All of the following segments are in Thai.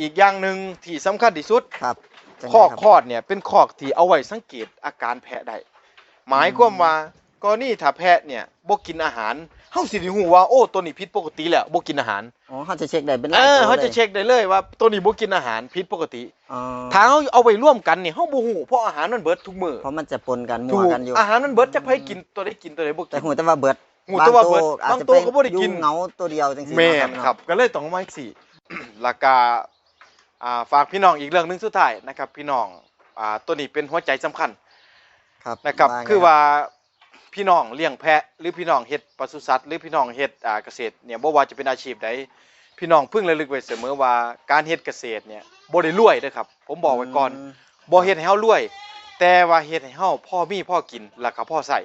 อีกอย่างหนึ่งที่สำคัญที่สุดครับจังคอกไดคอดเนี่ยเป็นคอกที่เอาไว้สังเกตอาการแพะได้หมายความว่ากรณีถ้าแพะเนี่ยบ่กินอาหารเฮาสิได้ฮู้ว่าโอ้ตัวนี้ผิดปกติแล้วบ่กินอาหารอ๋อเขาจะเช็คได้เป็นเอรายอตัวเขาจะลยเช็คได้เลยว่าตัวนี้บ่กินอาหารผิดปกติอ๋อถ้าเฮาเอาไว้ร่วมกันนี่เฮาบ่ฮู้เพราะอาหารมันเบิดทุกมื้อเพราะมันจะปนกันมั่ถูวกกันอยู่ อาหารมันเบิดจักไผกินตัวใดกินตัวใดบ่แต่กิน หูแต่ว่าเบิดหูแต่ว่าเบิดอาจบางจะตัวเป็นก็บ่ได้กิน ยุงเหงาตัวเดียวจังซี่แม่นเนาะครับ ก็เลยต้องมาสิแล้วก็อ่า ฝากพี่น้องอีกเรื่องหนึงสุดท้ายนะครับ พี่น้องอ่าตัวนี้เป็นหัวใจสำคัญครับนะครับไงคือว่าพี่น้องเลี้ยงแพะหรือพี่น้องเฮ็ดปศุสัตว์หรือพี่น้องเฮ็ดอ่าเกษตรเนี่ยบ่ว่าจะเป็นอาชีพใดพี่น้องเพิ่งระลึกไว้เสมอว่าการเฮ็ดเกษตรเนี่ยบ่ได้รวยเด้อครับ ผมบอกไว้ก่อนมบ่เฮ็ดให้เฮารวย แต่ว่าเฮ็ดให้เฮาพ่อมีพ่อกินแล้วก็พ่อใช้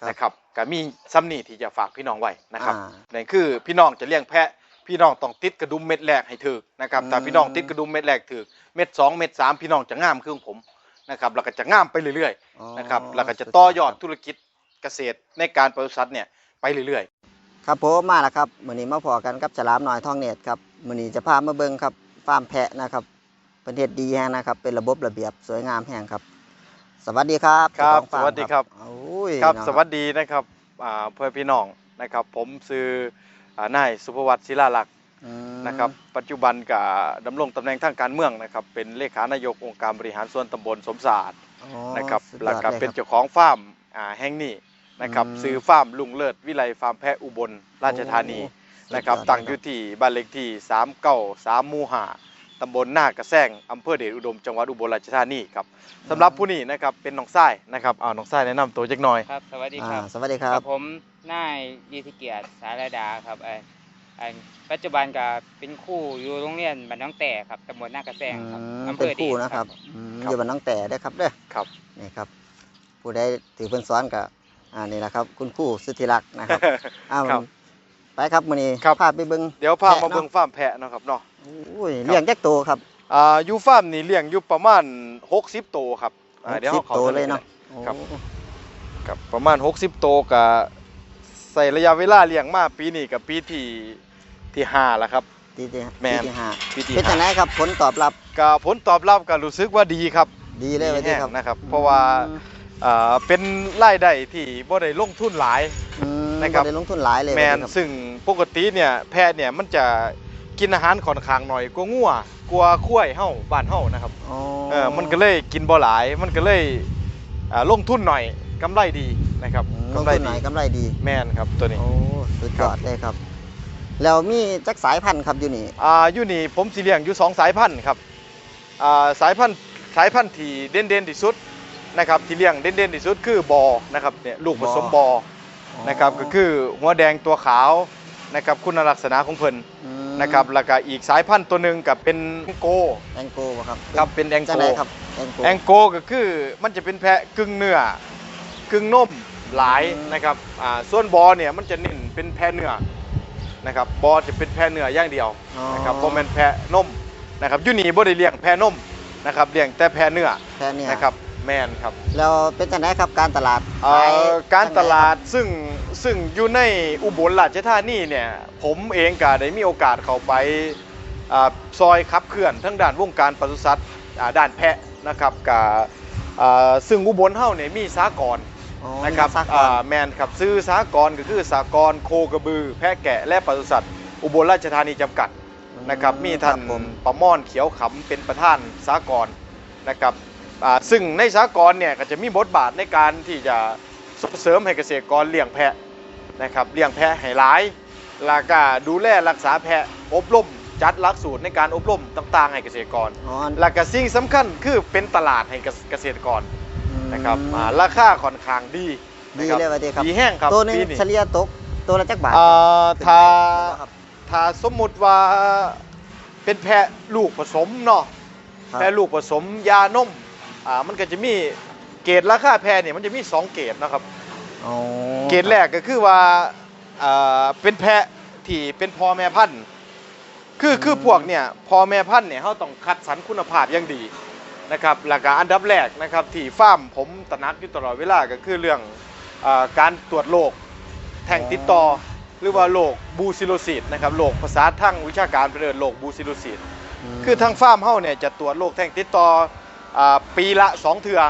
ครับนะครับก็มีซ้ำนี่ที่จะฝากพี่น้องไว้นะครับอ่านั่นคือพี่น้องจะเลี้ยงแพะ พี่น้องต้องติดกระดุมเม็ดแรกให้ถึกนะครับอืมถ้าพี่น้องติดกระดุมเม็ดแรกถึกเม็ดสองเม็ดสามพี่น้องจะงามคือของผมนะครับแล้วก็จะงามไปเรื่อยอ๋อๆนะครับแล้วก็จะต่อยอดธุรกิจเกษตรในการปศุสัตว์เนี่ยไปเรื่อยครับผมมาแล้วครับมื้อนี้มาพอกันกับฉลามน้อยทองเน็ตครับมื้อนี้จะพามาเบิ่งครับฟาร์มแพะนะครับประเทศดีแฮงนะครับ เป็นระบบระเบียบสวยงามแฮงครับ สวัสดีครับครับเจ้าของฟาสวัสดีครับโอ้ยๆครับเนาะสวัสดีนะครับอ่าเพื่อนพี่น้องนะครับ ผมซื้อ อ่านายสุภวัตศิลาลักษณ์อืมนะครับปัจจุบันกับดำรงตำแหน่งทางการเมืองนะครับเป็นเลขานายกองค์การบริหารส่วนตำบลสมศาสตร์อ๋อนะครับสุดยอดแล้วก็ลยเป็นครับเจ้าของฟาร์มอ่าแห่งนี้นะครับอืมซื้อฟาร์มลุงเลิศวิไลฟาร์มแพะอุบลราชธานีโอ้ นะครับสุดยอดตั้งเลอยู่ที่บ้านเลขที่3เก้าสามหมู่ห้า ตำบลหน้ากระแซงอำเภอเดชอุดม จังหวัดอุบลราชธานีครับสำหรับผู้นี้นะครับเป็นน้องทรายนะครับเอาน้องทรายแนะนำตัวจักหน่อยครับ สวัสดีอ่าครับสวัสดีครับผมนายยีธิเกียรติสารดาครับไอ้ไอ้ปัจจุบันก็เป็นครู่อยู่โรงเรียนบ้านน้องแต่ครับตำบลหน้ากระแซงครับอืมอำเภเป็นอเดผู้ชนะครับผมอืมครับอยู่บ้านน้องแต่ได้อครับเด้อครับ นี่ครับ ผู้ใดถือเพิ่นสอนก็อ่านี่แหละครับ คุณครูสุธิรักษ์นะครับ อ้าวครับ ไปครับมื้อนี้ครับ พาไปเบิ่งเดี๋ยวพาแพะมาเนาะเบิ่งฟาร์มแพะเนาะครับเนาะ อุ้ยเลี้ยงแยกโตครับ อ่าอยู่ฟาร์มนี่เลี้ยงอยู่ประมาณ 60ตัวครับอ่าเดี๋ยวสิบเราเข้าโตไปเลยเนาะ ครับ โอ้ครับ ประมาณ 60 โตวกับใส่ระยะเวลาเลี้ยงมาปีนี้กับปีที่ที่5แล้วครับ ดีดีแม่น ดีที่ห้าปีที่เป็นจังไดครับผลตอบรับ5ก็ผลตอบรับก็รู้สึกว่าดีครับดีเลยว่าดีแห้งครับนะครับ เพราะว่าอืมอ่าเป็นรายได้ที่บ่ได้ลงทุนหลาย อืม นะครับบ่ได้ลงทุนหลายเลยแมนว่าดีครับซึ่งปกติเนี่ยแพะเนี่ยมันจะกินอาหารค่อนข้างหน่อยกว่างัวกว่าข้วยเฮาบ้านเฮานะครับอ๋อเออมันก็เลยกินบ่หลายมันก็เลยอ่าลงทุนหน่อยกำไรดีนะครับอืมลงกำไรทุนหดีน่อยกำไรดีแม่นครับตัวนี้โอ้สุดยอดเลยครับ แล้วมีจักสายพันธุ์ครับอยู่นี่อ่าอยู่นี่ผมสิเลี้ยงอยู่สองสายพันธุ์ครับอ่าสายพันธุ์สายพันธุ์ที่เด่นๆที่สุดนะครับที่เลี้ยงเด่นๆที่สุดคือบอนะครับเนี่ยลูกผสมบอ นะครับก็คือหัวแดงตัวขาวนะครับคุณลักษณะของเพิ่นมนะครับแล้วก็อีกสายพันธุ์ตัวหนึ่งกับเป็นแองโกแองโกบ่ครับครับเป็นแองจังโกไดครับแองโก แองโกก็คือมันจะเป็นแพะกึ่งเนื้อกึ่งนมหลายอืม นะครับอ่าส่วนบอเนี่ยมันจะเน้นเป็นแพะเนื้อนะครับบอจะเป็นแพะเนื้อย่างเดียวอ๋อนะครับบ่แม่นแพะนมนะครับอยู่นี่บ่ได้เลี้ยงแพะนมนะครับเลี้ยงแต่แพะเนื้อแค่เนี้นะครับ แม่นครับ แล้วเป็นจังไดครับการตลาดเอ่ขยอการจังตใดลาคดรับซึ่งซึ่งอยู่ในอุบลราชธานีเนี่ยผมเองก็ได้มีโอกาสเข้าไปอ่าซอยขับเคลื่อนทั้งด้านวงการปศุสัตว์อ่าด้านแพะนะครับกับอ่าซึ่งอุบลเฮาเนี่ยมีสากรณ์อ๋อนะครับมีสากอ่าลแมนครับซื้อสากรณ์ก็คือสากรณ์โคกระบือ แพะแกะและปศุสัตว์อุบลราชธานีจำกัด นะครับมีท่านครับผมประม่อนเขียวขำเป็นประธานสากรณ์นะครับอ่า ซึ่งในสากรณ์เนี่ยก็จะมีบทบาทในการที่จะส่งเสริมให้เกษตรกรเลี้ยงแพะนะครับเลี้ยงแพะให้หลายแล้วก็ดูแลรักษาแพะอบรมจัดหลักสูตรในการอบรมต่างๆ ให้เกษตรกรอ๋อแล้วก็สิ่งสำคัญคือเป็นตลาดให้เกษตรกรนะครับอืมอ่าราคาค่อนข้างดีดีนะครับเลยว่าดีครับดีแห้งครับตัวหนึงปีนี้เฉลี่ยตกตัวละจักบาทอ่าถ้าครับถ้าสมมุติว่าเป็นแพะลูกผสมเนาะครับแพะลูกผสมยานม อ่ามันก็จะมีเกรดราคาแพะเนี่ยมันจะมี 2 เกรดนะครับ อ๋อเกรดแรกก็คือว่าอ่าเป็นแพะที่เป็นพ่อแม่พันธุ์คือคือพวกเนี่ยพ่อแม่พันธุ์เนี่ยเขาต้องคัดสรรคุณภาพอย่างดีนะครับแล้วก็อันดับแรกนะครับที่ฟาร์มผมตระหนักอยู่ตลอดเวลาก็คือเรื่องอาการตรวจโรคแท่งติดต่อหรือว่าโรคบูซิโลซิสนะครับโรคภาษาทางวิชาการเป็นเรียกโรคบูซิโลซิสมคือทางฟาร์มเฮาเนี่ยจะตรวจโรคแท่งติดต่ออ่า ปีละสองเทือ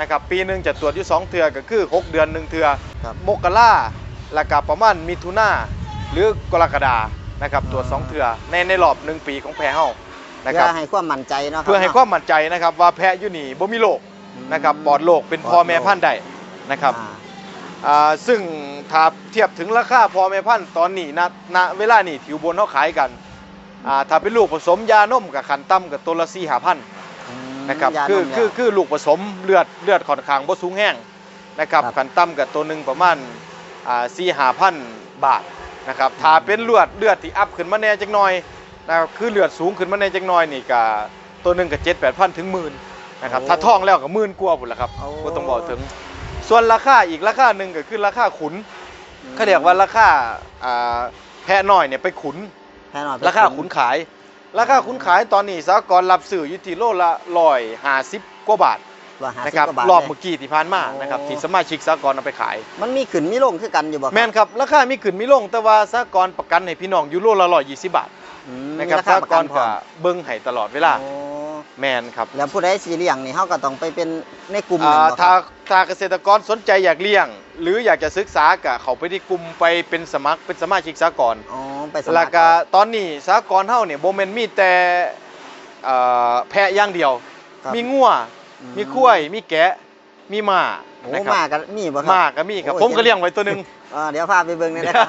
นะครับปีหนึ่งจะตรวจอยู่สองเทือก็คือ 6 เดือนหนึ่งเทือครับมกราแล้วก็ประมาณมิถุนาหรือกรกฎานะครับตรวจสองเทือในในรอบหนึ่งปีของแพะเฮานะคเพื่รับอให้ความมั่นใจเนาะครับเพื่อให้ความมั่นใจนะครับว่าแพะอยู่นี่บ่มีโรคนะครับปลอดโรคเป็นพ่อแม่พันธุ์ได้นะครับอ่าอ่าซึ่งถ้าเทียบถึงราคาพ่อแม่พันธุ์ตอนนี้ณณเวลานี้ถิวบนเขาขายกันอ่าถ้าเป็นลูกผสมยานมกับขันต่ำกับตัวละสี่หาพันม นะครับยาคือมคือแล้วคือลูกผสมเลือดเลือดค่อนข้างบ่สูงแห้งนะครับครับขันต่ำกับตัวหนึ่งประมาณอ่าสี่หาพันบาทนะครับถ้าเป็นเลือดเลือดที่อัพขึ้นมาแน่จังหน่อยนะครับคือเลือดสูงขึ้นมาแน่จังหน่อยนี่ก็ตัวหนึ่งกับเจ็ดแปดพันถึงหมื่นนะครับถ้าท้องแล้วก็หมื่นกว่าพุ่นละครับโอ้ก็ต้องบอกถึง ส่วนราคาอีกราคาหนึ่งก็คือราคาขุนเขาเรียกว่าราคาอ่าแพะน้อยเนี่ยไปขุนแน่นอนราคาขุนขาย ราคาขุนขายตอนนี้สากรณ์รับซื้ออยู่ที่โลละร้อยห้าสิบกว่าบาทว่าห้าสินะครับกว่าบาทรอบเลยเมื่อกี้ที่ผ่านมาโอ้นะครับที่สมาชิกสากรณ์เอาไปขาย มันมีขึ้นมีลงคือกันอยู่บ่ครับแม่นครับราคามีขึ้นมีลงแต่ว่าสากรณ์ประกันให้พี่น้องอยู่โลละร้อยยี่สิบบาทอืมนะครับมีสาประกรณ์พร้ก็อมเบิ้งให้ตลอดเวลาโอ้แม่นครับแล้วผู้ใดสีเลี้ยงนี่เขาก็ต้องไปเป็นในกลุ่มอ่านั้นบ่คถ้ารับถ้าเกษตรกรสนใจอยากเลี้ยง หรืออยากจะศึกษาก็เขาไปที่กลุ่มไปเป็นสมัครเป็นสมาชิกสากรณ์อ๋อไปสมัแล้ควรก็ตอนนี้สากรณ์เฮาเนี่ยบ่แม่นมีแต่เอ่อแพะอย่างเดียว ครับมีงัวอืมีกล้วยมีแกะมีม้าโอ้นะครัมาบกันมีบ่ครับม้าก็มีครับโอ้ย ผมก็เลี้ยงไว้ตัวหนึง อ่าเดี๋ยวพาไปเบิ่งหนอยนะครับ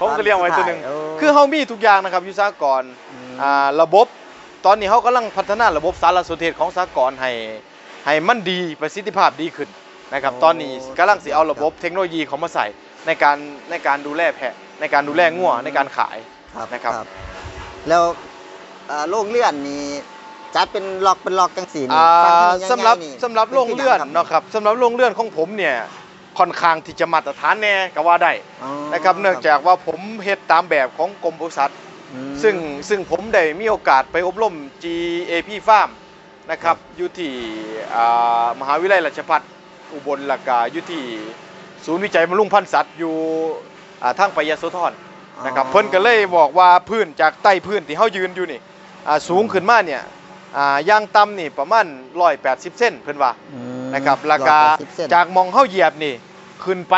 ผมก็เลี้ยงไว้ตัวหนึงโอ้คือเฮามีทุกอย่างนะครับอยู่สากรณ์มอ่าระบบตอนนี้เฮากำลังพัฒนาระบบสารสนเทศของสากรณ์ให้ให้มันดีประสิทธิภาพดีขึ้น นะครับตอนนี้กำลังสิเอาระบบเทคโนโลยีเขามาใส่ในการในการดูแลแพะในการดูแลงัวในการขายครับนะครับ แล้วอ่าโรงเลื่อนนี่จัดเป็นล็อกเป็นล็อกจังสี่นี่อ่าฟังที่ใหญ่ๆสำหรับนี่สำหรับโรงเลื่อนเนาะครับสำหรับโรงเลื่อนของผมเนี่ยค่อนข้างที่จะมาตรฐานแน่ก็ว่าได้อ๋อนะครับเนื่องจากว่าผมเฮ็ดตามแบบของกรมปศุสัตว์อืมซึ่งซึ่งผมได้มีโอกาสไปอบรม GAP Farm นะครับอยู่ที่อ่ามหาวิทยาลัยราชภัฏ อุบลและก็อยู่ที่ศูนย์วิจัยบำรุงพันธุ์สัตว์อยู่อ่าทางไปยโสธรนะครับเพิ่นก็เลยบอกว่าพื้นจากใต้พื้นที่เฮายืนอยู่นี่อ่าสูงขึ้นมาเนี่ยอ่าย่างต่ำนี่ประมาณ180เส้นเพิ่นว่าอืมนะครับราคาร้อยแปดสิบเส้นจากหมองเฮาเหยียบนี่ ขึ้นไป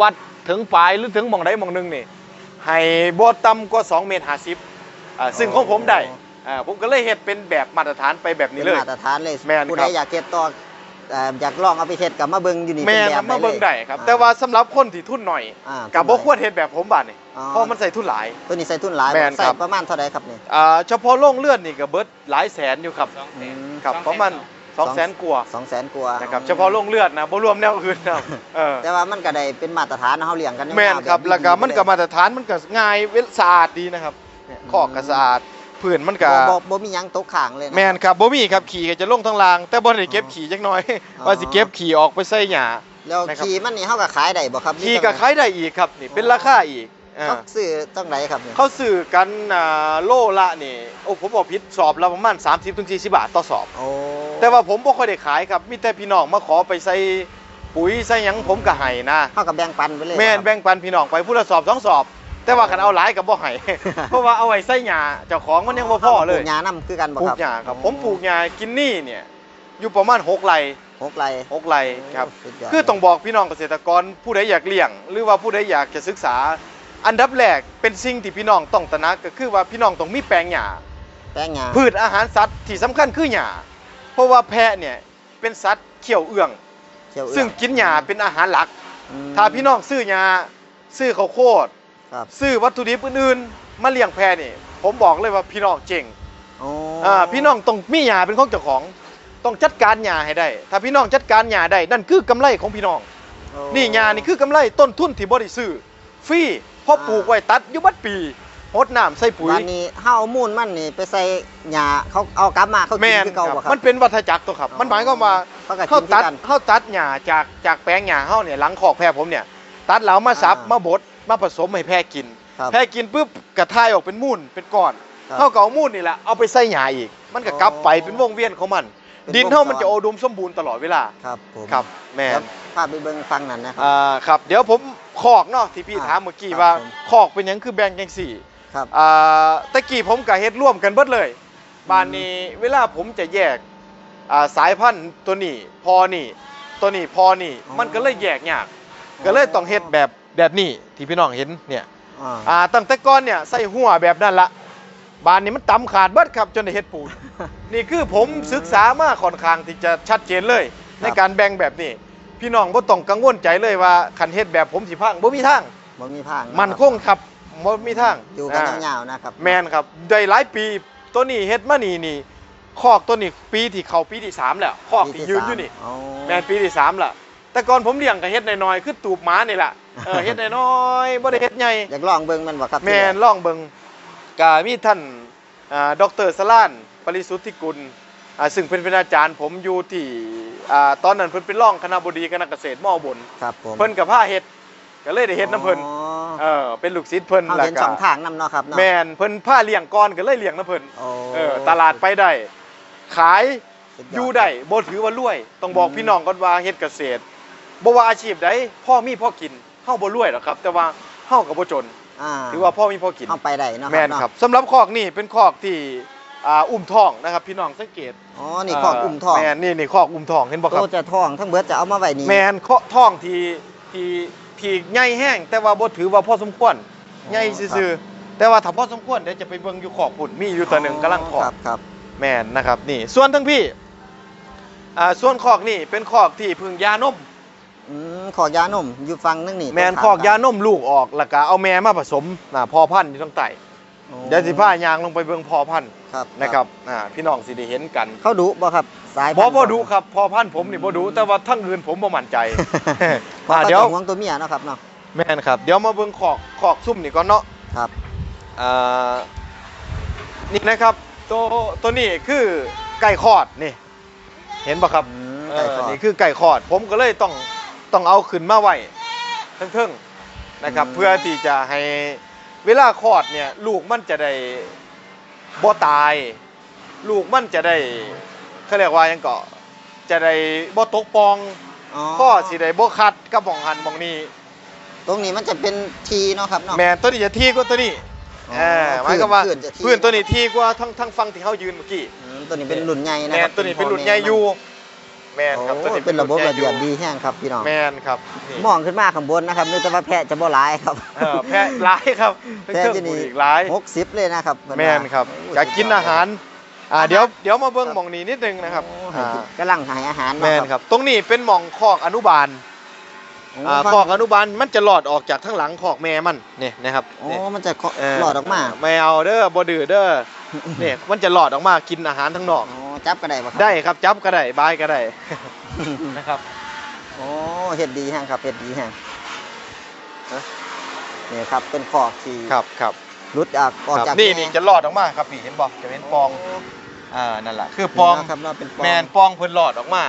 วัดถึงปลายหรือถึงหมองใดหมองหนึงนี่ให้บ่ต่ำกว่า2เมตร50อ่าซึ่งของผมได้อ่าผมก็เลยเฮ็ดเป็นแบบมาตรฐานไปแบบนี้เลยป็มาตรฐานเลยแม่นผู้ครัใดบอยากเฮ็ดต่อ เอ่ออยากลองเอาไปเฮ็ดกับมาเบิ่งอยู่นี่แม่เป็นนแบครับบมาเบิ่งได้ครับอ่แต่ว่าสำหรับคนที่ทุนหน่อยอ่าก็บ่ควรเฮ็ดแบบผมบาดนี่อ๋อเพราะมันใส่ทุนหลาย ตัวนี้ใส่ทุนหลายแม่นใส่ครับประมาณเท่าใดครับนี่อ่าเฉพาะโรงเลื่อนนี่ก็เบิดหลายแสนอยู่ครับสองแสนอืมครับสองแสน ประมาณสอง200,000กว่า200,000กว่านะครับเฉพาะโรงเลื่อนนะบ่รวมแนวอื่นนะครับเออแต่ว่ามันก็ได้เป็นมาตรฐานเฮาเลี้ยงกันแม่นครับบบแล้วก็มันก็ดีมาตรฐานมันก็ง่ายเวลสะอาดดีนะครับเนี่ยคอกก็สะอาด พื้นมันก็บ่บ่บ่มีหยังตกข้างเลยะแม่นครับบ่มีครับขี่ก็จะลงทางล่าง แต่บ่ได้เก็บขี่จักหน่อย อ๋อ ว่าสิเก็บขี่ออกไปใส่หญ้า แล้วนะครับ ขี่มันนี่เฮาก็ขายได้บ่ครับขี่ก็ขายได้อีกครับนี่เป็นราคาอีกอ่าเขาซื้อจังไดครับนี่เขาซื้อกันอ่าโลละนี่โอ้ผมบอกผิดสอบละประมาณ 30ถึง40 บาทต่อสอบ โอ้แต่ว่าผมบ่ค่อยได้ขายครับมีแต่พี่น้องมาขอไปใส่ปุ๋ยใส่หยังผมก็ให้นะ เฮาก็แบ่งปันไปเลยแม่นครับ แบ่งปันพี่น้องไปผู้ละสอบสองสอบ แต่ว่าคันเอาหลายก็บ่ให้ เพราะว่าเอาไว้ใส่หญ้าเจ้าของมันยังบ่พอเลยปลูกหญ้านํคือกันบ่ปลูคกรับหญ้าครับ ผมปลูกหญ้ากินนี่เนี่ย อยู่ประมาณ6ไร่หกไร่6ไร่ครับ โอ้สุดยดคือต้องบอกพี่น้องเกษตรกรผู้ใดอยากเลี้ยง หรือว่าผู้ใดอยากจะศึกษา อันดับแรกเป็นสิ่งที่พี่น้องต้องตระหนักก็คือว่าพี่น้องต้องมีแปลงหญ้า แป้งหญ้า พืชอาหารสัตว์ที่สำคัญคือหญ้า เพราะว่าแพะเนี่ยเป็นสัตว์เขี้ยวเอื้องเขียวเอื้อซึ่งกินหญ้าเป็นอาหารหลักอืมถ้าพี่น้องซื้อหญ้าซื้อข้าวโพด ครับซื้อวัตถุดิบอื่นๆมาเลี้ยงแพะนี่ ผมบอกเลยว่าพี่น้องเจ๋งโอ้อ่าพี่น้องต้องมีหญ้าเป็นของเจ้าของ ต้องจัดการหญ้าให้ได้ ถ้าพี่น้องจัดการหญ้าได้นั่นคือกำไรของพี่น้องโอ้นี่หญ้านี่คือกำไรต้นทุนที่บ่ได้ซื้อฟรีเพราะอ่าปลูกไว้ตัดอยู่บัดปีรดน้ำใส่ปุ๋ย วันนี้เฮาเอามูลมันนี่ไปใส่หญ้าเขาเอากลับมาเขากิแม่นนคือเก่าครับบ่ครับ มันเป็นวัฏจักรตัวครับมันหมายความว่าเขาก็กิเฮานคือตัดกันเฮาตัดหญ้าจากจากแปลงหญ้าเฮาเนี่ยหลังคอกแพะผมเนี่ย ตัดแล้วมาสับอ่าม มาบด มาผสมให้แพะกิน ครับแพะกินปุ๊บกระทายออกเป็นมูลเป็นก้อนครับเฮาก็เอามูลนี่แหละเอาไปใส่หญ้าอีก มันก็กลับไปเป็นวงเวียนของมัน เป็นดินวงเฮาจร มันจะอุดมสมบูรณ์ตลอดเวลาครับผมครับแม่แล้วนพาไปเบิ่งฟังนั่นนะครับ อ่าครับเดี๋ยวผมคอกเนาะที่พี่อ่าถามเมื่อกี้ครับว่าผม คอกเป็นหยังคือแบ่งจังสี่ครับ อ่าตะกี้ผมกับเฮ็ดร่วมกันเบิดเลยบานนี้เวลาผมจะแยกอ่าสายพันธุ์ตัวนี้พอนี่ตัวนี้พอนี่อ๋อมันก็เลยแยกยากก็เลยต้องเฮ็ดแบบ แบบนี้ที่พี่น้องเห็นเนี่ยอ่าอ่าตั้งแต่ก่อนเนี่ยใส่หัวแบบนั้นละบานนี้มันตำขาดเบิดครับจนได้เฮ็ดปูนนี่คือผมศึกษามาค่อนข้างที่จะชัดเจนเลย ในการแบ่งแบบนี้ พี่น้องบ่ต้องกังวลใจเลยว่าคันเฮ็ดแบบผมสิพังบ่มีทางบ่มีพังะมันรับคงครับบ่มีทางอยู่กันอ่ายาวๆนะครับแมนครับได้หลายปีตัวนี้เฮ็ดมานี่นี่คอกตัวนี้ปีที่เข้าปีที่สามแล้วคอกที่ยืนอยู่นี่อ๋อแมนปีที่สามละ แต่ก่อนผมเลี้ยงก็เฮ็ดน้อยๆคือตูบหมานี่แหละเออเฮ็ดน้อยๆบ่ได้เฮ็ดใหญ่อยากลองเบิ่งมันบ่ครับแมนล่องเบิงกามีท่านอ่าดรสลานปริสุทธิกุลอ่าซึ่งเป็นเป็นอาจารย์ผมอยู่ที่อ่าตอนนั้นเพิ่นเป็นรองคณะบดีคณะเกษตรมอบนครับผมเพิ่นกับผ้าเฮ็ดก็เลยได้เฮ็ดน้ำเพิ่นอ๋อเออเป็นลูกศิษย์เพิ่นเฮาแล้วเห็นก็สองทางนํเนาะครับเนาะแมนเพิ่นผ้าเลี้ยงก่อนก็เลยเลี้ยงน้ำเพิ่นโอ้เออตลาดไปได้ขายสุอยู่ได้บ่ถือว่ารวย ต้องบอกพี่น้องก่อนว่าเฮ็ดเกษตร บ่ว่าอาชีพใดพ่อมีพ่อกินเฮาบ่รวยหรอกครับ แต่ว่าเฮาก็บ่จน อ่าถือว่าพ่อมีพ่อกินเฮาไปได้เนาะแม่นครับสำหรับคอกนี่เป็นคอกที่อ่าอุ้มท้องนะครับ พี่น้องสังเกตอ๋อนี่ของอุ้มทองแม่นนี่นี่คอกอุ้มท้องเห็นบ่ครับ โตจะทองทั้งเบิดจะเอามาไว้นี่ แม่นเคาะท้องที่ที่ที่ใหญ่แห้ง แต่ว่าบ่ถือว่าพอสมควรใหญ่ซื่อๆแต่ว่าถ้าพอสมควรเดี๋ยวจะไปเบิ่งอยู่คอกพุ่นมีอยู่ตัวหนึงกำลังคลอครัดบครับแม่นนะครับนี่ส่วนทั้งพี่อ่าส่วนคอกนี่เป็นคอกที่พึ่งยานม อืมขอยานมอยู่ฟังนึงนี่แม่นคอกยานมลูกออกแล้วก็เอาแม่มาผสมน่ะพอพันธุ์อยู่ทั้งใต้โอ้เดี๋ยวสิพายางลงไปเบิ่งพอพันธุ์ครับนะครับอ่าพี่น้องสิได้เห็นกัน เขาดุบ่ครับ สายบ่พันธุ์บ่ดูครับพอพันธุ์ผมนี่บ่ดูแต่ว่าทั้งอื่นผมบ่มั่นใจเพราะอ่าเขาเดี๋ยวจะห่วงตัวเมียเนาะครับเนาะแม่นครับ เดี๋ยวมาเบิ่งขอกขอกซุ่มนี่ก่อนเนาะครับอ่านี่นะครับตัวตัวนี้คือไก่คอดนี่ เห็นป่ะครับอืมเอไก่อทอดนี่คือไก่คอด ผมก็เลยต้อง ต้องเอาขึ้นมาไว้เทิงๆนะครับอืมเพื่อที่จะให้เวลาคลอดเนี่ยลูกมันจะได้บ่ตาย ลูกมันจะได้เขาเรียกว่าหยังเกาะจะได้บ่ตกปองข้อสิได้บ่คัดกับหมองหันหมองนี้ ตรงนี้มันจะเป็นทีเนาะครับเนาะ แม่นตัวนี้จะทีกว่าตัวนี้อ๋อเออหมายความว่าพื้นจะทีพื้นตัวนี้ทีกว่าทั้งทั้งฟังที่เฮายืนเมื่อกี้อืมตัวนี้เป็นรุ่นใหญ่นะแม่ครันบตัวนี้เป็นรุ่นใหญ่อยู่ แม่นครับโอ้ตัวนี้เป็นระบบระเบียบนดีแห้งครับพี่น้องแม่นครับนี่มองขึ้นมาข้างบนนะครับนึกแต่ว่าแพะจะบ่หลายครับเออแพะหลายครับแพะเครื่องที่ปลูนี่กอีกหลาย หกสิบเลยนะครับเพิ่แม่นครับโอ้จะกินอาหารอ่าอาหารเดี๋ยวเดี๋ยวมาเบิ่งหมองนี้นิดนึงนะครับโอ้อ่ากำลังหายอาหารเนาะแม่นครับ ตรงนี้เป็นหมองคอกอนุบาลโอ้อ่าคอกอนุบาลมันจะหลอดออกจากทั้งหลังคอกแม่มันนี่นะครับโอ้นี่มันจะเหลอดออกมาไม่เอาเด้อบ่ดื้อเด้อเนี่ยมันจะหลอดออกมากินอาหารทั้งนอกโอ้จับก็ได้ปะครับได้ครับจับก็ได้บายก็ได้นะครับโอ้เฮ็ดดีแห้งครับเฮ็ดดีแห้งฮะนี่ครับเป็นขอกที่ครับครับรุดออกออกครับจากนี่แม่นี่จะหลอดออกมาครับนี่เห็นบ่จะเป็นปองอ่านั่นแหละคือปอง เห็นนะครับเนาะเป็นปองแมนปองเพิ่นหลอดออกมา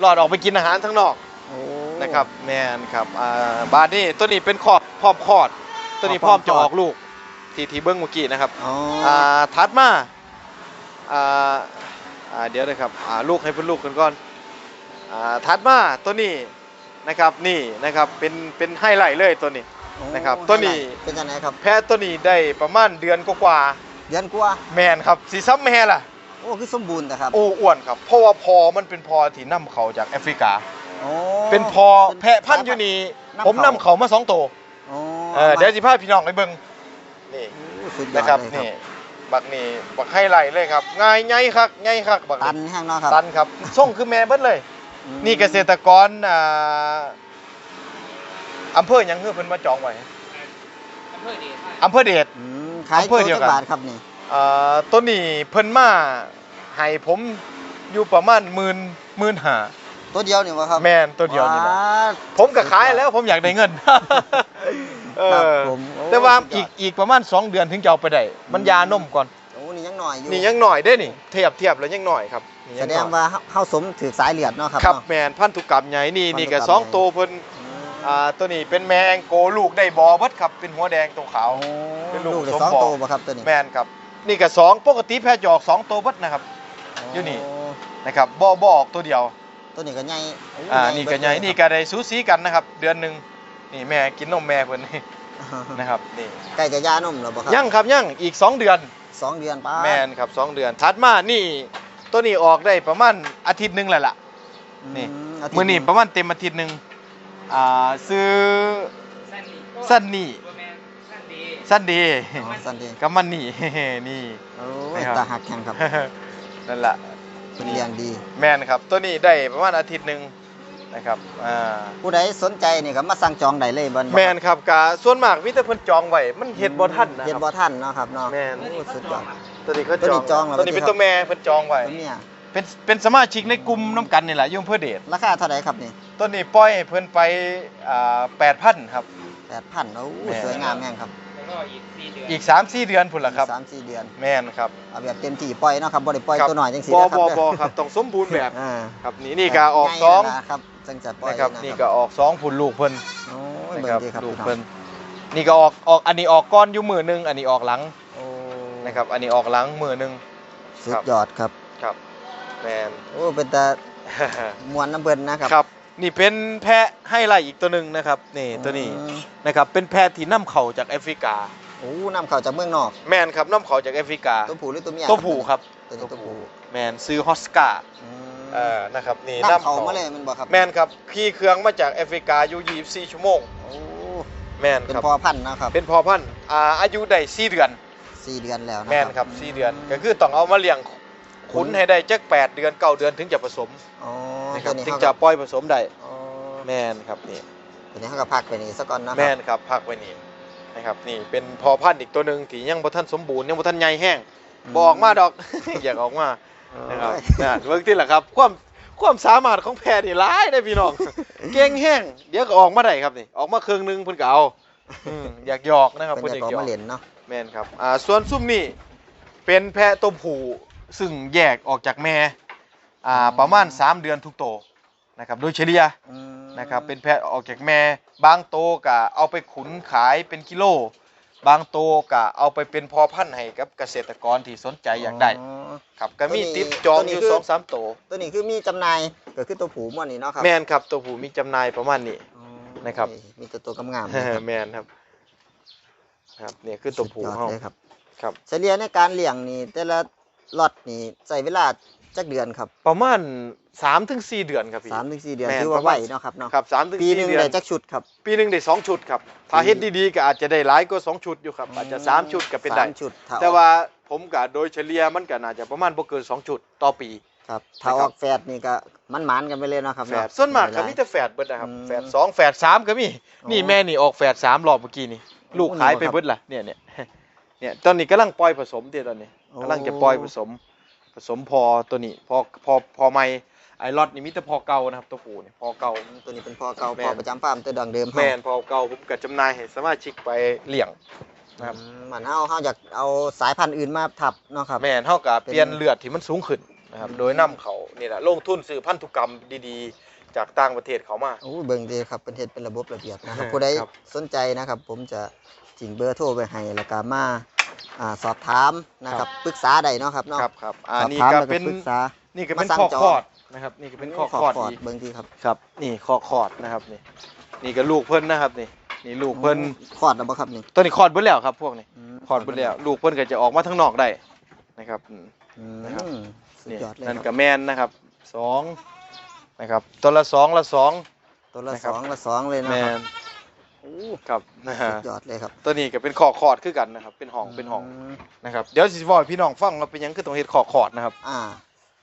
หลอดออกไปกินอาหารทั้งนอก โอ้ นะครับแมนครับอ่าบาดนี่ตัวนี้เป็นคอกพร้อมคลอด ตัวนี้พร้อมจะออกลูกที่ที่เบิ้งเมื่อกี้นะครับอ๋ออ่าถัดมาอ่าอ่าเดี๋ยวนะครับอ่าลูกให้เพิ่นลูกกันก่อนอ่าถัดมาตัวนี้นะครับนี่นะครับเป็นเป็นไฮไลท์เลยตัวนี้โอ้นะครับตัวนี้ เป็นยังไงครับแพะตัวนี้ได้ประมาณเดือนกว่าเดือนกว่าๆแมนครับสีซ้ำแม่ล่ะ โอ้คือสมบูรณ์แต่ครับโอ้อ้วนครับ เพราะว่าพอมันเป็นพอที่นำเขาจากแอฟริกาโอ้ เป็นพอแพะพันธุ์อยู่นี่นำผมนำเขามาสองตัวโอ้เออเดี๋ยวสิพาพี่น้องไปเบิ่งนี่โอ้สุดยอดนะครับเลยนี่บักนี่บักไฮไลท์เลยครับง่ายง่ายคักง่ายคักบักตันแห้งเนาะครับตันครับส่งคือแม่เบิดเลย อืมนี่เกษตรกรอ่าอำเภอหยังคือเพิ่นมาจองไว้อำเภอเดชอำเภอเดชอืมขายอำเภตัวอเดียวจักันกบาทครับนี่เอ่อต้นนี้เพิ่นมาให้ผมอยู่ประมาณหมื่นหมื่นหา ตัวเดียวนี่วะครับแม่นตัวเดียวนี่แหละว้า ผมก็ขายแล้วผมอยากได้เงินเอครับอผมโอ้แต่ว่าสุดยอด อีกอีกประมาณ 2 เดือนถึงจะเอาไปได้มันยานมก่อน โอ้นี่ยังหน่อยอยู่นี่ยังหน่อยได้นี่เทียบเทียบแล้วยังหน่อยครับนี่แสยังดหน่งอยว่าเฮาสมถือสายเลือดเนาะครับครับเนาะ แมนพันธุกรรมใหญ่นี่นี่ก็พันธุกรรม สองใหญ่ตัวเพิ่นอ่าตัวนี้เป็นแมงโกลูกได้บอเบิดครับเป็นหัวแดงตัวขาว โอ้เป็นลูกลูกได้สมสองบ่อตัวบ่ครับตัวนี้แมนครับนี่ก็สองปกติแพะจะออกสองตัวเบิดนะครับ อยู่นี่โนะครับบ่บ่ออกตัวเดียว ตัวนี้ก็ใหญ่โอ่านี่ก็ใหญ่เบิดเลยนี่ก็ได้สูสีกันนะครับ เดือนหนึ่งนี่แม่กินนมแม่เพิ่นนี่นะครับนี่ใกล้จะย่านมแล้วบ่ครับยังครับยังอีก 2 เดือนสองเดือนป้าแมนครับ 2 เดือนถัดมานี่ตัวนี้ออกได้ประมาณอาทิตย์หนึงแหละล่ะนี่าทิตย์มื้อนี้ประมาณเต็มอาทิตย์หนึงอ่าซื้อสั้นนี่สั้นนี่บ่แม่นสั้นดีสั้นดีอ๋อสันเดย์กับมันนี่นี่โอ้นะยครับตาหักแข็งครับนั่นแหละ เป็นเลี้ยงดี แมนครับ ตัวนี้ได้ประมาณอาทิตย์หนึ่งนะครับอ่าผู้ใดสนใจนี่ก็มาสั่งจองได้เลยบ่แมนครับกาส่วนมากวิแต่เพิ่นจองไว้มันเฮ็ดบ่ทันนะเฮ็ดครับบ่ทันเนาะครับเนาะแม่นโอ้สุดยอดตัวนี้เขาตัวนี้จจอองงแล้วตัวนี้เป็นครับตัวแม่เพิ่นจองไว้ตัวเนี่ยเป็นเป็นสมาชิกในกลุ่มน้ำกันนี่แหละยุ่งเพื่อเดชราคาเท่าไหร่ครับนี่ตัวนี้ปล่อยให้เพิ่นไปอ่า8,000ครับ8,000โอ้แม่สวยงามแม่งครับแล้ว ก็อีก4เดือนอีก3-4เดือนพุ่นล่ะครับ สามสี่เดือนแม่นครับเอาแบบเต็มที่ปล่อยเนาะครับบ่ได้ปล่อยครับตัวน้อยจังซี่บ่นะครับบ่เด้อบ่ครับต้องสมบูรณ์แบบอ่าครับนี่นี่ก็ออกแบบสองใหญ่นะครับจังจะปล่อยนะครับะนี่ก็ออกสองพุ่นลูกเพิ่นโอ้ยนะเบิ่ครับงดีครับลูกพี่น้องเพิ่นนี่ก็ออกออกอันนี้ออกก้อนอยู่มือหนึงอันนี้ออกหลังโอ้นะครับอันนี้ออกหลังมือหนึง สุดยอดครับ ครับแมน โอ้เป็นแต่มวนน้ำเบิ่นนะครับ ครับ นี่เป็นแพะให้ไล่อีกตัวหนึ่งนะครับนี่ตัวนี้อืมนะครับเป็นแพะที่นำเข้าจากแอฟริกา โอ้นำเข้าจากเมืองนอก แมนครับนำเข้าจากแอฟริกาตัวผู้หรือตัวเมียตัวผู้ครับตัวนี้ตัวผู้แมนซื้อฮอสกาอืมเออนะครับนี่นำนำเข้าเข้ามาเลยแมันบอกครับแมนครับขี่เครื่องมาจากแอฟริกาอยู่24ชั่วโมงโอ้แมนเป็นครับพอพันธุ์นะครับเป็นพอพันธุ์อ่าอายุได้4เดือน สี่เดือนแล้วนะแมนครับ4เดือนก็คือต้องเอามาเลี้ยง ขุนให้ได้จัก8เดือน9เดือนถึงจะผสมอ๋อนะครับตัวนี้ถึงเขาจะก็ปล่อยผสมได้อ๋อแมนครับนี่ตัวนี้เขาก็พักไปนี่สักก่อนนะคแม่รับนครับพักไว้นี่นะครับนี่เป็นพอพันธุ์อีกตัวหนึ่งที่ยังบ่ทันสมบูรณ์ยังบ่ทันใหญ่แห้งบอกมาดอกอยากออกมานะครับโอ้ยนะเบิ่งที่ล่ะครับความความสามารถของแพรนี่หลายได้อพี่น้อง เก่งแห้งเดี๋ยวก็ออกมาได้ครับนี่ออกมาครึ่งหนึงเพิ่นก็เอาอืมอยากหยอกนะครับเป็นเพิ่นออยากอกหยอกมาเล่นเนาะแม่นครับอ่าส่วนซุ่มนี่เป็นแพะตัวผู้ ซึ่งแยกออกจากแม่อ่าประมาณ 3 เดือนทุกโตวนะครับโดยเฉลี่ยอืมนะครับเป็นแพะออกจากแม่ บางโตวก็เอาไปขุนขายเป็นกิโล บางโตวก็เอาไปเป็นพอพันธุ์ให้กับเกษตรกรที่สนใจอยากได้ครับก็มีตัวนี้ติดจองอยู่ตัวนี้คือสองสามโตวตัวนี้คือมีจำหน่ายก็คือตัวผูม่วนนี่เนาะครับแมนครับตัวผู้มีจำหน่ายประมาณนี้ อ๋อนะครับ มีตัวตัวงามๆนะครับแมนครับ ครับเนี่ยคือตัวผู้สุดยอดเฮาเลยครับ ครับ เฉลี่ยในการเลี้ยงนี่แต่ละ ล็อตนี่ใช้เวลาจักเดือนครับประมาณ3ถึง4เดือนครับพี่สามถึงสี่เดือนแม่นถือปว่าระไหวมาณเนาะครับเนาะครับ3ถึงปีหนึ4งเดือนได้จักชุดครับ ปีหนึงได้สองชุดครับ ถ้าเฮ็ดดีๆก็อาจจะได้หลายกว่าสองชุดอยู่ครับ อาจจะสามชุดก็เป็นได้สามชุดถ้าแต่ออกว่าผมก็โดยเฉลี่ยมันก็น่าจะประมาณบ่เกินสองชุดต่อปีครับถ้านะครับออกแฟดนี่ก็มันหมานๆกันไปเลยเนาะครับแฝดเนาะส่วนมากก็หลยๆมีแต่แฝดเบิดนะครับอืมแฝดสองแฝดสามก็มีอ๋อนี่แม่นี่ออกแฝดสามรอบเมื่อกี้นี่ลูกโอ้ขายนี่ไปบ่ครับเบิดล่ะเนี่ยเนี่ยเนี่ยตอนนี้กำลังปล่อยผสมเดี๋ยวตอนนี้โอ้ กำลังจะปล่อยผสม ผสมพอตัวนี้ พอพอพอไม่ไอ้ล็อตนี่มีแต่พอเก่านะครับตัวผู้เนี่ยพอเก่าตัวนี้เป็นพ่อเก่าแม่นพ่อประจำฟาร์มตัวดังเดิมแม่นพอเก่าผมก็จำหน่ายให้สมาชิกไปเลี้ยงนะครับอืมมันเฮาเฮาอยากเอาสายพันธุ์อื่นมาทับเนาะครับแม่นเท่ากับเป็นเปลี่ยนเลือดที่มันสูงขึ้นนะครับอืมโดยนํเขานี่แหละลงทุนซื้อพันธุกรรมดีๆ จากต่างประเทศเขามาโอ้เบิ่งดีครับเป็นเฮ็ดเป็นระบบระเบียบนะครับเออผู้ใดครับสนใจนะครับ ผมจะทิ้งเบอร์โทรไปให้แล้วก็มา อ่าสอบถามนะครับปรึกษาได้เนาะครับเนาะครับครับอ่าสอบนี่ถามก็แล้วเป็นปรึกษา นี่ก็เป็นมาสั่งข้อจองคอดนะครับ นี่ก็เป็นข้อคอดขออีกเบิ่งดีครับครับ นี่ข้อคอดนะครับนี่ นี่ก็ลูกเพิ่นนะครับ นี่ นี่ลูกเพิ่นคลอดแล้วบ่ครับนี่ตัวนี้คลอดเบิดแล้วครับ พวกนี้มคลอดเบิดแล้ว ลูกเพิ่นก็จะออกมาทางนอกได้นะครับอืม อืมนะครับ สุดนี่ยอดเลยนั่นคก็รับแมนนะครับสองนะครับตัวละสองละสอง ตัวละนะครับ สองละสองเลยนะแมครับน โอ้ครับนะฮะสุดยอดเลยครับ ตัวนี้ก็เป็นข้อคอดคือกันนะครับ เป็นห้องเป็นห้องมนะครับเดี๋ยวสิบอกให้พี่น้องฟังว่าเป็นหยังคือต้องเฮ็ดข้อคอดนะครับอ่า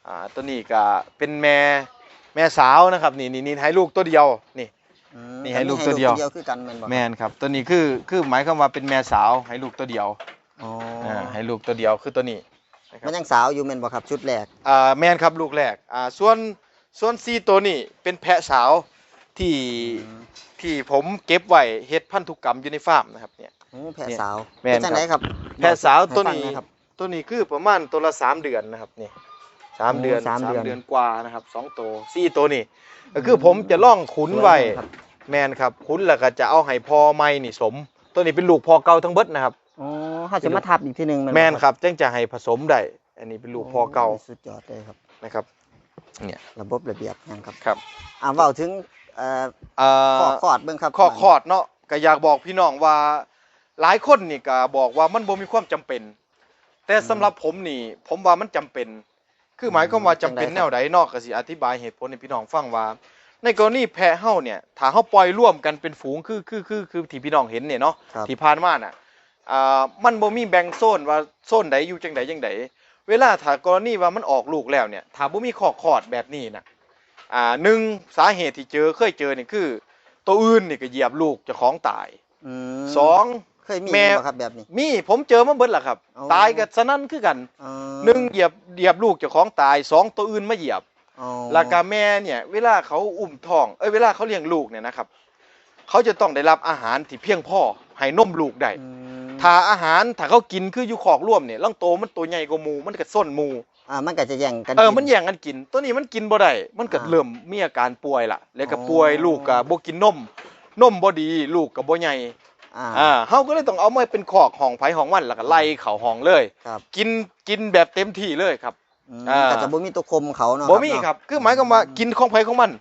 อ่าตัวนี้ก็เป็นแม่แม่สาวนะครับ นี่นี่นี่ให้ลูกตัวเดียวนี่ อืมนี่ให้ลูกตัวเดียวให้ลูกคือกันแม่นบ่ครับแมนครับ ตัวนี้คือคือหมายความว่าเป็นแม่สาวให้ลูกตัวเดียวอ๋ออ่าให้ลูกตัวเดียวคือตัวนี้นะครัมันบยังสาวอยู่แม่นบ่ครับชุดแรก อ่าแมนครับลูกแรกอ่าส่วนส่วนซีตัวนี้เป็นแพะสาวที่อืม ที่ผมเก็บไว้เฮ็ดพันธุกรรมอยู่ในฟาร์มนะครับเนี่ย โอ้แพะเนี่ยสาวแม่น เป็นจังไดครับแพะสาวตัวให้ฟังนี้หอยครับ ตัวนี้คือประมาณตัวละสามเดือนนะครับนี่สามโอ้เดือนสามเดือนเดือนกว่านะครับสองตัวสี่ตัวนี่ก็คือผมจะล่องขุนไว้สวยมากครับแมนครับขุนแล้วก็จะเอาให้พอไม่นี่สม ตัวนี้เป็นลูกพอเก่าทั้งเบิดนะครับอ๋อเขาจะมาทับอีกทีหนึงแมนครับจึงจะให้ผสมได้อันนี้เป็นลูกพอเก่าโสุดยอดเลยครับ นะครับเนี่ยระบบระเบียบยังครับครับ อ่าเว้าถึง เอ่อเอ่ข้ออคอดเบิ่งครับข้อคอดเนาะก็อยากบอกพี่น้องว่าหลายคนนี่ก็บอกว่ามันบ่มีความจำเป็น แต่สำหรับผมนี่ ผมว่ามันจำเป็น คือหมายความว่าจำเป็นจังใดแนครับวใดเนอกก็สิอธิบายเหตุผลให้พี่น้องฟังว่า ในกรณีแพะเฮาเนี่ยถ้าเฮาปล่อยร่วมกันเป็นฝูงคือคือคือคือที่พี่น้องเห็นเนี่ยเนาะ ครับ ที่ผ่านมาน่ะอ่ามันบ่มีแบ่งโซนว่าโซนใดอยู่จังใดจังใดเวลาถ้ากรณีว่ามันออกลูกแล้วเนี่ยถ้าบ่มีคอกคอดแบบนี้น่ะ อ่าหนึ่งสาเหตุที่เจอเคยเจอนี่คือ ตัวอื่นนี่ก็เหยียบลูกเจ้าของตายอืมสอง เคยมีแม่ บ่ครับแบบนี้ มีผมเจอมาเบิดล่ะครับเอาตายกับสนั่นคือกันอ๋อหนึ่งเหยียบเหยียบลูกเจ้าของตายสองตัวอื่นมาเหยียบ อ๋อแล้วก็แม่เนี่ยเวลาเขาอุ้มท้อง เอ้ยเวลาเขาเลี้ยงลูกเนี่ยนะครับ เขาจะต้องได้รับอาหารที่เพียงพอให้นมลูกได้ อืมถ้าอาหารถ้าเขากินคืออยู่ขอกร่วมเนี่ยล่างโตมันตัวใหญ่กว่าหมูมันก็ส้นหมู อ่ามันก็จะแย่งกันเออกิมันแย่งกันกิน ตัวนี้มันกินบ่ได้มันก็อ่าเริ่มมีอาการป่วยละแล้วก็อ๋อป่วยลูกก็บ่กินนมนมบ่ดี ลูกก็บ่ใหญ่อ่าอ่าเฮาก็เลยต้องเอามาเป็นขอกห้องไผห้องมันแล้วก็ไล่เข้าห้องเลยครับกินกินแบบเต็มที่เลยครับอืมอ่าก็จะบ่มีตัวคมเขาเนาะบ่มีเนาะครับ คือหมายความว่ากินของไผของมัน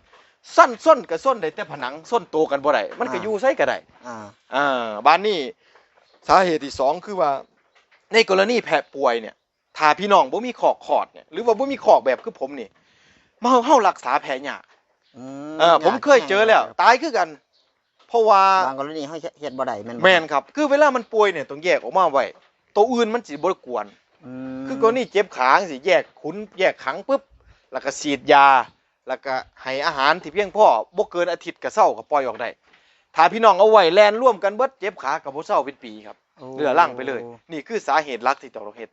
สั้นส้นกับส้นได้แต่ผนังส้นโตกันบ่ได้มันก็อยู่ไสก็ได้อ่าอ่าบ้านนี้สาเหตุที่สองคือว่า ในกรณีแผลป่วยเนี่ย ถ้าพี่น้องบ่มีขอกขอดเนี่ยหรือว่าบ่มีขอกแบบคือผมนี่มาเฮารักษาแผลยากอืเออผมเคยเจอแล้ว ตายคือกัน เพราะว่าบางกรณีเฮาเฮ็ดบ่ได้แม่นบ่แม่นครับ คือเวลามันป่วยเนี่ยต้องแยกออกมาไว้ตัวอื่นมันสิบ่รบกวนอืมคือกรณีเจ็บขาสิแยกขุนแยกขังปุ๊บแล้วก็ฉีดยา แล้วก็ให้อาหารที่เพียงพอบ่เกินอาทิตย์ก็เศร้าก็ปล่อยออกได้ถ้าพี่น้องเอาไว้แลนร่วมกันเบิดเจ็บขากับบ่เศร้าเป็นปีครับโอ้เรือล่างไปเลย นี่คือสาเหตุหลักที่ต้องเฮ็ด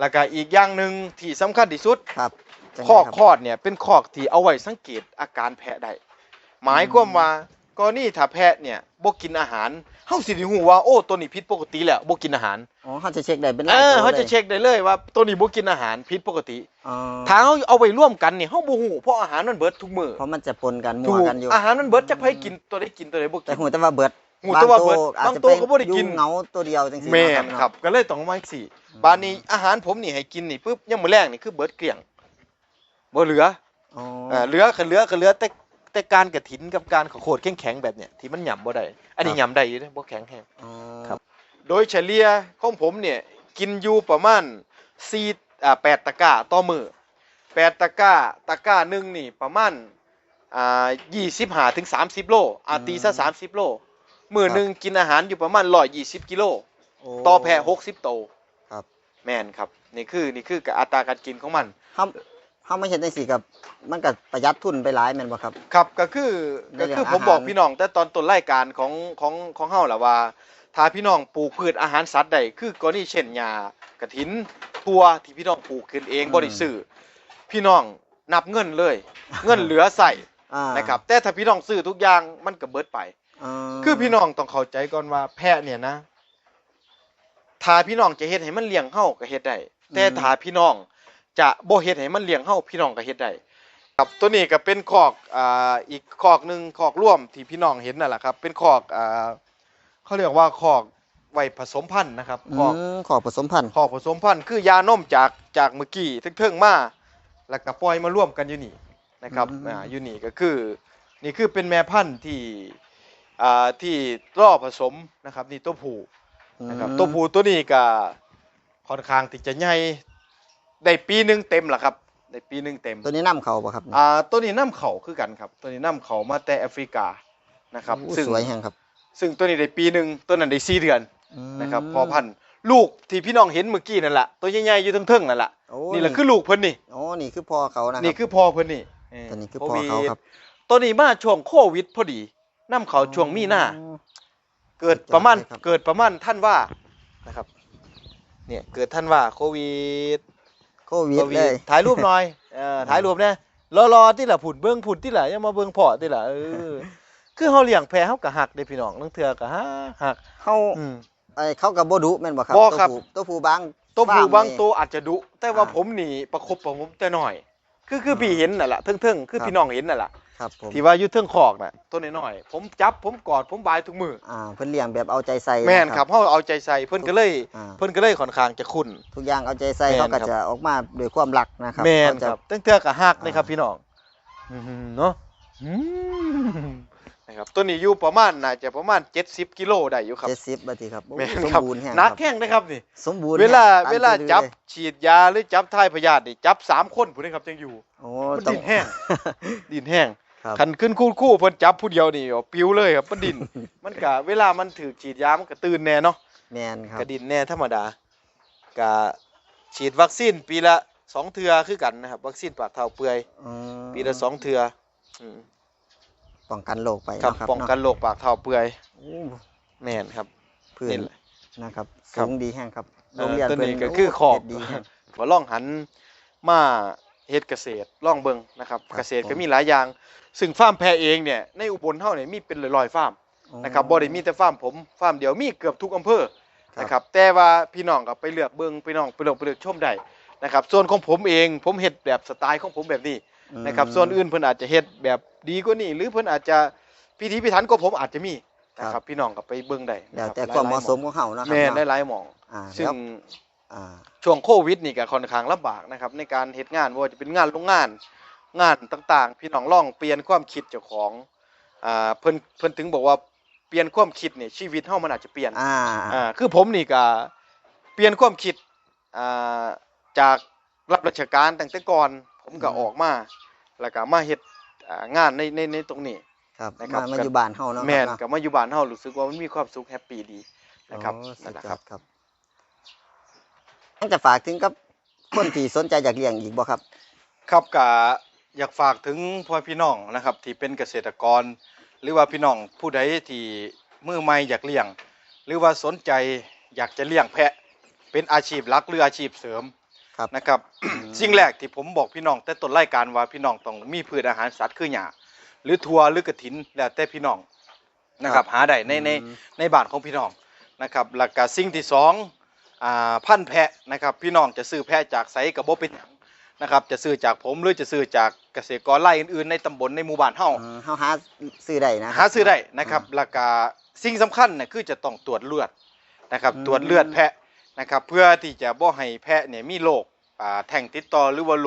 แล้วก็อีกอย่างหนึ่งที่สำคัญที่สุดครับจังคอกไดคลอดเนี่ยเป็นคอกที่เอาไว้สังเกตอาการแพะได้หมายความว่ากรณีถ้าแพะเนี่ยบ่กินอาหารเฮาสิได้ฮู้ว่าโอ้ตัวนี้ผิดปกติแล้วบ่กินอาหารอ๋อเขาจะเช็คได้เป็นเอรายอตัวเขาจะลยเช็คได้เลยว่าตัวนี้บ่กินอาหารผิดปกติอ๋อถ้าเขาเอาไปร่วมกันนี่เฮาบ่ฮู้เพราะอาหารมันเบิดทุกมื้อเพราะมันจะปนกันมั่ถูวกกันอยู่อาหารมันเบิดจักไผกินตัวใดกินตัวใดบ่แต่กินหูแต่ว่าเบิด หูแต่ว่าเบิดอาจบางจะตัวไปก็บ่ได้กินอยู่เหงาตัวเดียวจังซี่แม่นเนาะครับ ก็เลยต้องมาสิบานนี้อาหารผมนี่ให้กินนี่ปุ๊บยามมื้อแรกนี่คือเบิดเกลี้ยงบ่เหลืออ๋อเออเหลือก็เหลือก็เหลือแต่แต่การกระถินกับการขอโคดแข็งๆแบบเนี้ยที่มันหย่ำบ่ได้อันนี้หย่ำได้อยู่เด้บ่แข็งแฮงอ๋อครับ โดยเฉลี่ยของผมเนี่ยกินอยู่ประมาณ4อ่า8ตะกร้าต่อมื้อ8ตะกร้าตะกร้าหนึงนี่ประมาณอ่า25ถึง30โลอาตีซะ30โล มื้อหนึงกินอาหารอยู่ประมาณ120กิโลโอ้ต่อแพะ60โตวครับแม่นครับนี่คือนี่คือกับอัตราการกินของมันเฮาเฮามาเฮ็ดจังซี่กับมันก็ประหยัดทุนไปหลายแม่นบ่ครับครับก็คือในก็เรื่องคือผมอาหารบอกพี่น้องแต่ตอนต้นรายการของของของเฮาแหละว่าถ้าพี่น้องปลูกพืชอาหารสัตว์ใดคือกรณีเช่นหญ้ากระถินทั่วที่พี่น้องปลูกขึ้นเองบ่ได้ซื้อพี่น้องนับเงินเลย เงินเหลือใส่อ่านะครับแต่ถ้าพี่น้องซื้อทุกอย่างมันก็เบิดไปอ๋อ คือพี่น้องต้องเข้าใจก่อนว่าแพะเนี่ยนะถ้าพี่น้องจะเฮ็ดให้มันเลี้ยงเฮาก็เฮ็ดได้แต่ถ้าพี่น้องจะบ่เฮ็ดให้มันเลี้ยงเฮาพี่น้องก็เฮ็ดได้ครับตัวนี้ก็เป็นคอกอ่าอีกคอกหนึงคอกร่วมที่พี่น้องเห็นนั่นแหละครับ เป็นคอกอ่าเขาเรียกว่าคอกไว้ผสมพันธุ์นะครับอืคอกมขอผสมพันธุ์คอกผสมพันธุ์คือยานมจากจากเมื่อกี้เทิงๆมาแล้วก็ปล่อยมาร่วมกันอยู่นี่นะครับอ่าอยู่นี่ก็คือ นี่คือเป็นแม่พันธุ์ที่อ่า ที่รอผสมนะครับนี่ตัวผู้นะครับอืมตัวผู้ตัวนี้ก็ค่อนข้างที่จะใหญ่ได้ปีหนึงเต็มละครับได้ปีหนึงเต็ม ตัวนี้นํเข้าบ่ครับเนี่ยอ่าตัวนี้น้ำเขาคือกันครับ ตัวนี้น้ำเขามาแต่แอฟริกานะครับโอ้ซึ่งสวยแฮงครับ ซึ่งตัวนี้ได้ปีหนึ่งตัวนั้นได้สี่เดือนมนะครับพอพันธุ์ลูกที่พี่น้องเห็นเมื่อกี้นั่นแหละตัวใหญ่ๆอยู่เทิงๆนั่นแหละโอ้นี่แหละคือลูกเพิ่นนี่โอ้นี่คือพ่อเขานะคนี่รับคือพ่อเพิ่นนี่เตัวนี้คือโพ่อเขาครับ ตัวนี้มาช่วงโควิดพอดี น้ำเขาช่วงมีนาอ๋อเกิดประมาณสุดยอดเลยครับเกิดประมาณท่านว่านะครับ เนี่ยเกิดท่านว่าโควิดโควิดโควิเลดยถ่ายรูปหน่อยเออถ่ายรูปเนี่ยรอๆที่ละผุดเบื้องผุดที่ละอย่ามาเบื้องเพาะที่ละเออคือเฮาเลี้ยงแพะเฮาก็หักเด้พี่น้องนังเทื่อก็ฮักหักเฮาอืมไอ้เขาก็บ่ดุแม่นบ่ครับบ่ครับตัวผู้ตัวผู้บางตัวผู้ฟร์มบางนี่ตัวอาจจะดุแต่ว่าอ่าผมนี่ประคบประผมแต่น้อย คือคือพี่เห็นน่ะล่ะเทิงๆคือครับพี่น้องเห็นน่ะล่ะ ครับผมที่ว่าอยู่เทิงคอกน่ะตัวน้อยๆผมจับผมกอดผมบายทุกมืออ่าเพิ่นเลี้ยงแบบเอาใจใส่แม่นนะครับเฮาเอาใจใส่เพิ่นก็เลยอ่าเพิ่นก็เลยค่อนข้างจะคุ้น ทุกอย่างเอาใจใส่แม่นเขาก็ครับจะออกมาด้วยความรักนะครับแม่นเขาจะ ครับตั้งเทื่อก็ฮักอ่านะครับพี่น้องอืมเนาะอืมนนะครับตัวนี้อยู่ประมาณน่าจะประมาณ 70กิโลได้อยู่ครับเจ็ดสิบบัดทีครับโอ้แม่นสมครับบูรณ์แห้งหนักครับแห้งนะครับนี่ สมบูรณ์เวลาแห้งเวลาตมจับเลยฉีดยาหรือจับทายพยาธินี่จับสามคนผู้นี้ครับจังอยู่ โอ้มันต้อง ดินแห้ง ดินแห้ง ครับคันขึ้นคู่คู่เพิ่นจับผู้เดียวนี่เอาปิวเลยครับมันดิน มันก็เวลามันถือฉีดยามันก็ตื่นแน่เนาะแมนครับก็ดินแน่ธรรมดาก็ฉีดวัคซีนปีละสองเทื่อคือกันนะครับ วัคซีนปากเท้าเปื่อยอืมปีละสองเทื่ออืมป้องกันโรคไปครับเนาะครับป้องกันโรคปากเท้าเปื่อยโอ้แม่นครับพื้นนี่แหละนะครับครับสูงดีแห้งครับเอ่อโรงเรียนตัวนี้เพิ่ก็คือโขอบเฮ็ดดีแห้งว่าลองหันมา เฮ็ดเกษตรลองเบิ่งนะครับครับเกษตรผมก็มีหลายอย่าง ซึ่งฟาร์มแพะเองเนี่ยในอุบลเฮาเนี่ยมีเป็นร้อยๆฟาร์มนะครับบ่ได้มีแต่ฟาร์มผมฟาร์มเดียวมีเกือบทุกอำเภอครับนะครับแต่ว่าพี่น้องก็ไปเลือกเบิ่งพี่น้องไปเลือกไปเลือกชมได้นะครับส่วนของผมเองผมเฮ็ดแบบสไตล์ของผมแบบนี้อืมนะครับส่วนอื่นเพิ่นอาจจะเฮ็ดแบบดีกว่านี้หรือเพิ่นอาจจะพิถีพิถันกว่าผมอาจจะมีนะคครัรับบพี่น้องก็ไปเบิ่งได้แล้วนะครับแต่ความเหมาะสมหลยของเฮานะๆคหม่องรับแม่นเนาะหลายๆหม่องอ่าซึ่แล้งวอ่า ช่วงโควิดนี่ก็ค่อนข้างลำบากนะครับ ในการเฮ็ดงานบ่ว่าจะเป็นงานโรงงานงานต่างๆ พี่น้องลองเปลี่ยนความคิดเจ้าของอ่าเพิ่นเพิ่นถึงบอกว่าเปลี่ยนความคิดนี่ชีวิตเฮามันอาจจะเปลี่ยนอ่าอ่าคือผมนี่ก็เปลี่ยนความคิดอ่าจากรับราชการตั้งแต่ก่อน ผมก็อืมออกมา แล้วก็มาเฮ็ดอ่างานในในในตรงนี้ครับนะครับมามาก็อยู่บ้านเฮาเนาะแม่นครับก็มาอยู่บ้านเฮารู้สึกว่ามันมีความสุขแฮปปี้ดีนะครับโอ้สุนั่นดแหละยคอรับ ดครับต้องจะฝากถึงกับคนที่สนใจอยากเลี้ยงอีกบ่ครับ ครับก็อยากฝากถึงพ่อพี่น้องนะครับ ที่เป็นเกษตรกร หรือว่าพี่น้องผู้ใดที่มือใหม่อยากเลี้ยง หรือว่าสนใจอยากจะเลี้ยงแพะ เป็นอาชีพหลักหรืออาชีพเสริมครับนะครับมสิ่งแรกที่ผมบอกพี่น้องแต่ต้นรายการว่าพี่น้องต้องมีพืชอาหารสัตว์คือหญ้าหรือถั่วหรือกระถินแล้วแต่พี่น้องนะครับ หาได้ในในอืมในบ้านของพี่น้องนะครับแล้วก็สิ่งที่สองอ่า พันธุ์แพะนะครับพี่น้องจะซื้อแพะจากไสกับบ่เป็นหยังนะครับจะซื้อจากผมหรือจะซื้อจากเกษตรกรรายอื่นๆในตำบลในหมู่บ้านเฮาอืมเฮาหาซื้อได้นะ หาซื้อได้นะครับแล้วก็สิ่งสำคัญน่ะคือจะต้องตรวจเลือดนะครับอืม ตรวจเลือดแพะนะครับเพื่อที่จะบ่ให้แพะเนี่ยมีโรคอ่าแท่งติดต่อหรือว่าโร